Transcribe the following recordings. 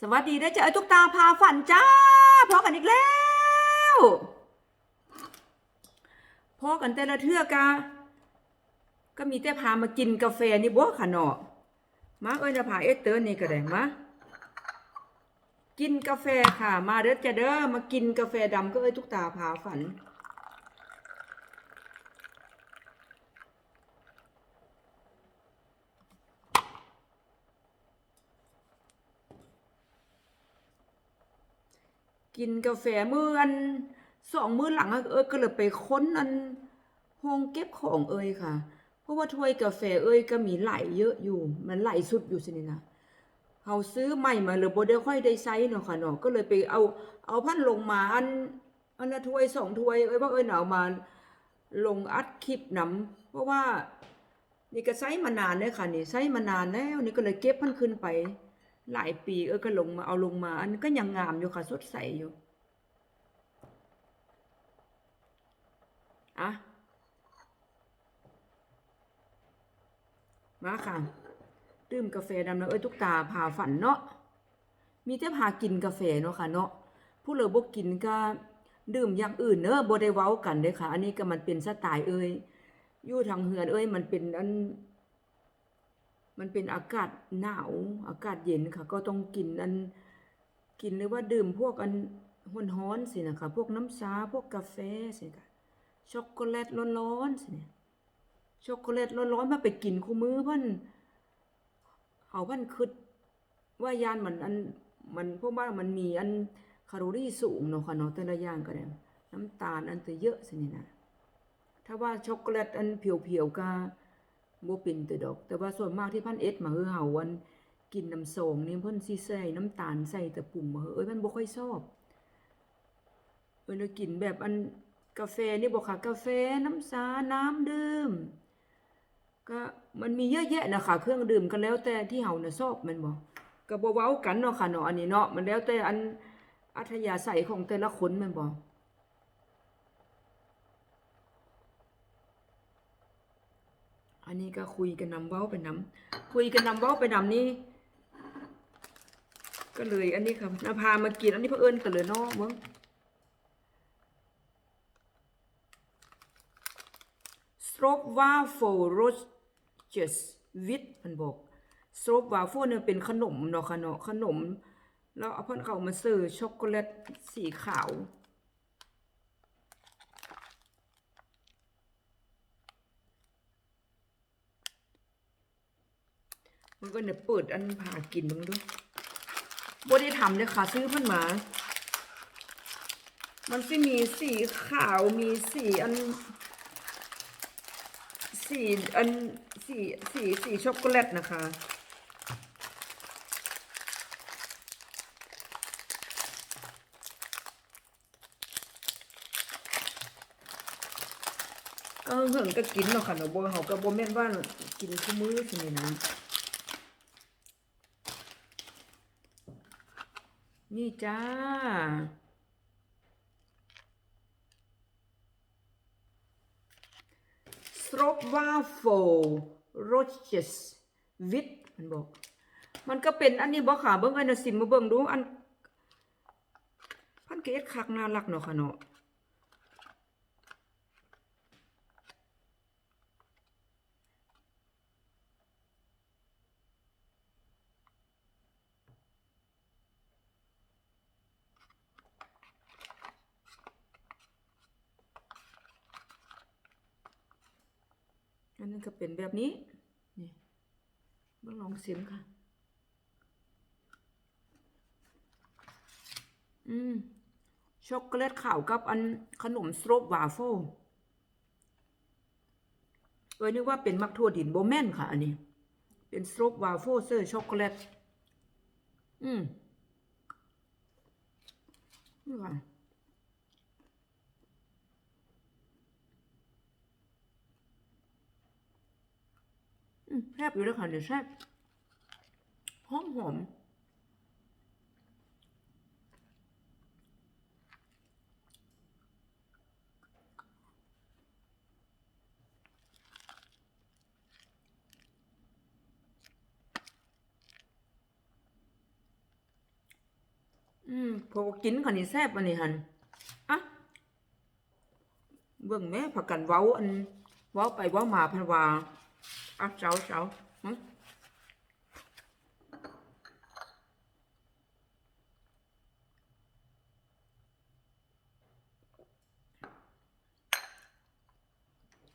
สวัสดีนะจ๊ะไอ้ตุ๊กตาพาฝันจ้าพอกันอีกแล้วพอกันแต่ละเทือกะก็มีแต่พามากินกาแฟนี่บ่ค่ะเนาะมาเอ้ยนะพาเอสเตอร์นี่ก็ได้มากินกาแฟค่ะ มาเด้อจะเด้อมากินกาแฟดำก็เอ้ยตุ๊กตาพาฝัน กินกาแฟมื้ออันสองมื้อหลังเอ้ก็เลยไปค้นอันห้องเก็บของเอ้ยค่ะ เพราะว่าถ้วยกาแฟเอ้ยก็มีไหลเยอะอยู่ มันไหลสุดอยู่สินี่นะเฮาซื้อใหม่มาเลยบ่ได้ค่อยได้ใช้เนาะค่ะเนาะก็เลยไปเอาเอาพันลงมาอันอันละถ้วยสองถ้วยเอ้ยว่าเอ้ยเอามาลงอัดคลิปนํเพราะว่านี่ก็ใช้มานานเลยค่ะนี่ใช้มานานแล้วนี่ก็เลยเก็บมันขึ้นไป หลายปีเออก็ลงมาเอาลงมา อันก็ยังงามอยู่ค่ะสดใสอยู่อะมาค่ะดื่มกาแฟดำนะเอ้ยทุกตาพาฝันเนาะมีแต่พากินกาแฟเนาะค่ะเนาะผู้เลอบ่กินก็ดื่มอย่างอื่นเนอะบ่ได้เว้ากันเด้ค่ะ อันนี้ก็มันเป็นสไตล์เอ้ยอยู่ทางเฮือนเอ้ยมันเป็นอัน มันเป็นอากาศหนาว อากาศเย็นค่ะ ก็ต้องกินอันกินหรือว่าดื่มพวกอันร้อนๆสินะคะพวกน้ำชาพวกกาแฟสิค่ะช็อกโกแลตร้อนๆสิเนี่ยช็อกโกแลตร้อนๆมาไปกินคู่มือเพิ่นเอาเพิ่นคิดว่ายานมันอันมันพวกว่ามันมีอันแคลอรี่สูงเนาะค่ะเนาะแต่ละอย่างก็ได้น้ำตาลอันตัวเยอะสินี่นะถ้าว่าช็อกโกแลตอันเพียวๆก็ บ่เป็นต่ดอก แต่ว่าส่วนมากที่พันเอ็ดมาคือเฮาวันกินน้ำส้มนี่เพิ่นสิใส่น้ำตาลใส่แต่ปุ่มมาเอ้ยมันบ่ค่อยชอบเอ้ยแล้วกินแบบอันกาแฟนี่บ่ค่ะกาแฟน้ำชาน้ำดื่มก็มันมีเยอะแยะนะคะเครื่องดื่มก็แล้วแต่ที่เฮาน่ะชอบม่นบ่ก็บ่เว้ากันเนาะค่ะเนาะอันนี้เนาะมันแล้วแต่อันอัธยาศัยของแต่ละคนแม่นบ่ อันนี้ก็คุยกันนำเว้าไปนำคุยกันนำเว้าไปนำนี่ก็เลยอันนี้ครับนาพามากินอันนี้เพื่อเอิญกันเลยเนาะมึงสโตรบวาโฟโรเจสวิทมันบอกสโตรบวาโฟเนี่ยเป็นขนมเนาะค่ะเนาะขนม แล้วเอาเพิ่นเขามาเสิร์ช็อกโกแลตสีขาว มันก็เนี่ยเปิดอันผ่ากินมึงด้วยบ่ได้ทำเลยค่ะ ซื้อเพิ่นมา มันสิมีสีขาวมีสีอัน สีอันสีสีสีช็อกโกแลตนะคะก็เหิงก็กินเนาะค่ะเนาะบ่เฮาก็บ่แม่นว่ากินทุกมื้อสินี่นะ นี่จ้า สโตรบวาโฟโรเชสวิทมันบอก มันก็เป็นอันนี้บอกค่ะ เบิ้งอันนะสิมาเบิ้งดู อันพันเกตคักน่ารักเนาะค่ะเนาะ อันนั้นก็เป็นแบบนี้ นี่เบิ่งลองเสียมค่ะ อืม ช็อกโกแลตขาวกับอันขนมสโตรบวาโฟลเอ้ยนึกว่าเป็นมักทั่วดินโบแมนค่ะ อันนี้ เป็นสโตรบวาโฟลเซอร์ช็อกโกแลต อืมนี่ค่ะ แซ่บอยู่แล้วค่ะเดี๋ยแซ่บหอมหอมอืมพอกินคันนี้แซ่บอันนี้หันอะเบิ่งแม่พากันเว้าอัน เว้าไปเว้ามาพันว่า อะเจ้าเจ้า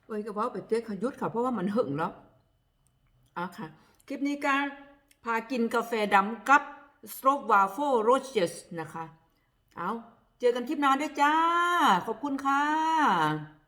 เอ้ยก็เว้าไปเต๊ะขยุดค่ะ เพราะว่ามันหึ่งแล้วอะค่ะ คลิปนี้การพากินกาแฟดำกับสโตรบวาโฟโรเจสนะคะ เอาเจอกันคลิปหน้าด้วยจ้า ขอบคุณค่ะ